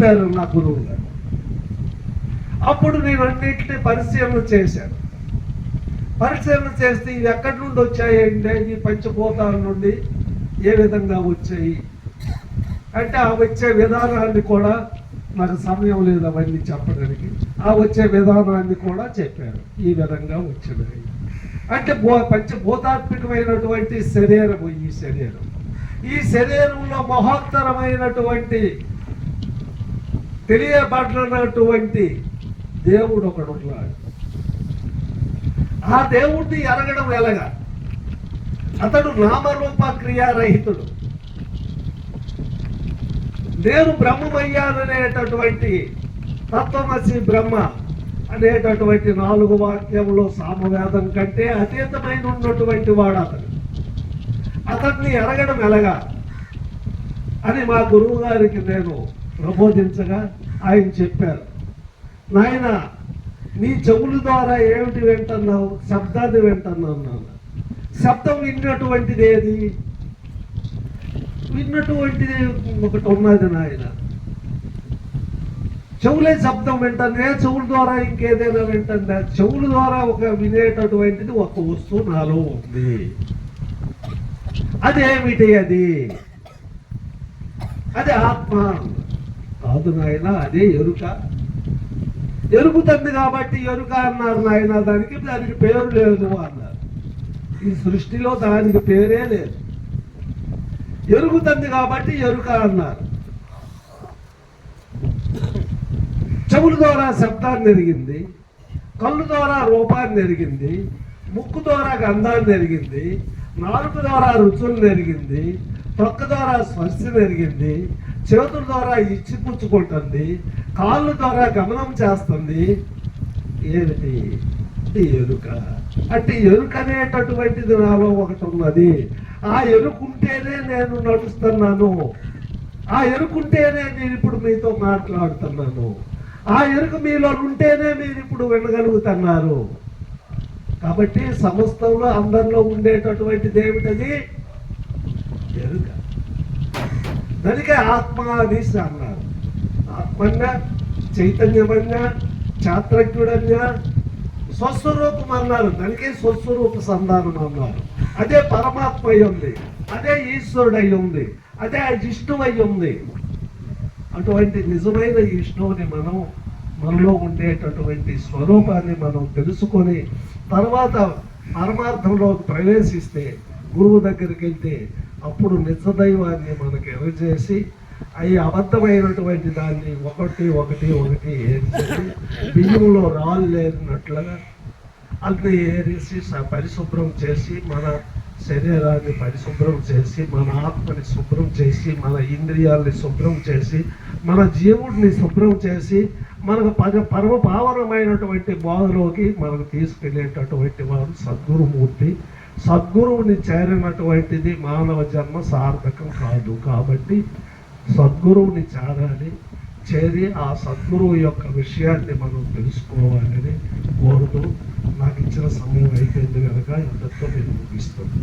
చెప్పారు నా గురువు గారు. అప్పుడు నేను అన్నింటినీ పరిశీలన చేశాను. పరిశీలన చేస్తే ఇవి ఎక్కడి నుండి వచ్చాయంటే ఈ పంచభూతాల నుండి ఏ విధంగా వచ్చాయి? అంటే ఆ వచ్చే విధానాన్ని కూడా నాకు సమయం లేదు అవన్నీ చెప్పడానికి. ఆ వచ్చే విధానాన్ని కూడా చెప్పారు ఈ విధంగా వచ్చినాయి. అంటే భూ పంచభూతాత్మికమైనటువంటి శరీరము ఈ శరీరం. ఈ శరీరంలో మహోత్తరమైనటువంటి తెలియబడినటువంటి దేవుడు ఒకడు ఉన్నాడు ఆ దేవుడిని ఎరగడం ఎలాగా? అతడు నామరూప క్రియారహితుడు. నేను బ్రహ్మమయ్యాననేటటువంటి తత్వమసి బ్రహ్మ అనేటటువంటి నాలుగు వాక్యంలో సామవేదం కంటే అతీతమైన ఉన్నటువంటి వాడు అతడు అతన్ని ఎరగడం ఎలాగా? అని మా గురువు గారికి నేను ప్రబోధించగా ఆయన చెప్పారు. నాయన నీ చెవుల ద్వారా ఏమిటి వింటున్నావు? శబ్దాన్ని వింటున్నావు నాన్న శబ్దం విన్నటువంటిది ఏది? విన్నటువంటిది ఒకటి ఉన్నది నాయన. చెవులే శబ్దం వింటానే చెవుల ద్వారా ఇంకేదైనా వింటుందా? చెవుల ద్వారా ఒక వినేటటువంటిది ఒక వస్తువు నాలో ఉంది. అదేమిటి అది? అది ఆత్మ. కాదు నాయన అదే ఎరుక. ఎరుగుతుంది కాబట్టి ఎరుక అన్నారు నాయన దానికి దానికి పేరు లేదు అన్నారు. ఈ సృష్టిలో దానికి పేరే లేదు. ఎరుగుతుంది కాబట్టి ఎరుక అన్నారు. చెవుల ద్వారా శబ్దాన్ని ఎరిగింది కళ్ళు ద్వారా రూపాన్ని ఎరిగింది ముక్కు ద్వారా గంధాన్ని ఎరిగింది నాలుక ద్వారా రుచులు ఎరిగింది తొక్క ద్వారా స్పర్శను ఎరిగింది చేతుల ద్వారా ఇచ్చి పుచ్చుకుంటుంది కాళ్ళ ద్వారా గమనం చేస్తుంది. ఏమిటి? ఈ ఎరుక. అంటే ఎరుక అనేటటువంటిది నాలో ఒకటి ఉన్నది. ఆ ఎరుకుంటేనే నేను నడుస్తున్నాను. ఆ ఎరుకుంటేనే నేను ఇప్పుడు మీతో మాట్లాడుతున్నాను. ఆ ఎరుక మీలో ఉంటేనే మీరు ఇప్పుడు వినగలుగుతున్నారు కాబట్టి సమస్తంలో అందరిలో ఉండేటటువంటిది ఏమిటది? ఎరుక. దానికే ఆత్మ అన్నారు. ఆత్మన్య చైతన్యమన్య చాత్రజ్ఞుడన్య స్వస్వరూపం అన్నారు. దానికి స్వస్వరూప సంధానం అన్నారు. అదే పరమాత్మ అయి ఉంది. అదే ఈశ్వరుడు అయి ఉంది. అదే విష్ణువు అయి ఉంది. అటువంటి నిజమైన విష్ణువుని మనం మనలో ఉండేటటువంటి స్వరూపాన్ని మనం తెలుసుకొని తర్వాత పరమార్థంలోకి ప్రవేశిస్తే గురువు దగ్గరికి వెళ్తే అప్పుడు నిజదైవాన్ని మనకి ఎరచేసి అవి అబద్ధమైనటువంటి దాన్ని ఒకటి ఒకటి ఒకటి ఏరిచేసి బియ్యంలో రాళ్ళు లేనట్లుగా అన్ని ఏరిసి పరిశుభ్రం చేసి మన శరీరాన్ని పరిశుభ్రం చేసి మన ఆత్మని శుభ్రం చేసి మన ఇంద్రియాల్ని శుభ్రం చేసి మన జీవుడిని శుభ్రం చేసి మనకు పద పరమ పావనమైనటువంటి బోధలోకి మనకు తీసుకెళ్ళేటటువంటి వారు సద్గురుమూర్తి. సద్గురువుని చేరినటువంటిది మానవ జన్మ సార్థకం కాదు. కాబట్టి సద్గురువుని చేరాలి చేరి ఆ సద్గురువు యొక్క విషయాన్ని మనం తెలుసుకోవాలని కోరుతూ నాకు ఇచ్చిన సమయం అయిపోయింది కనుక ఇంతతో నేను ముగిస్తాను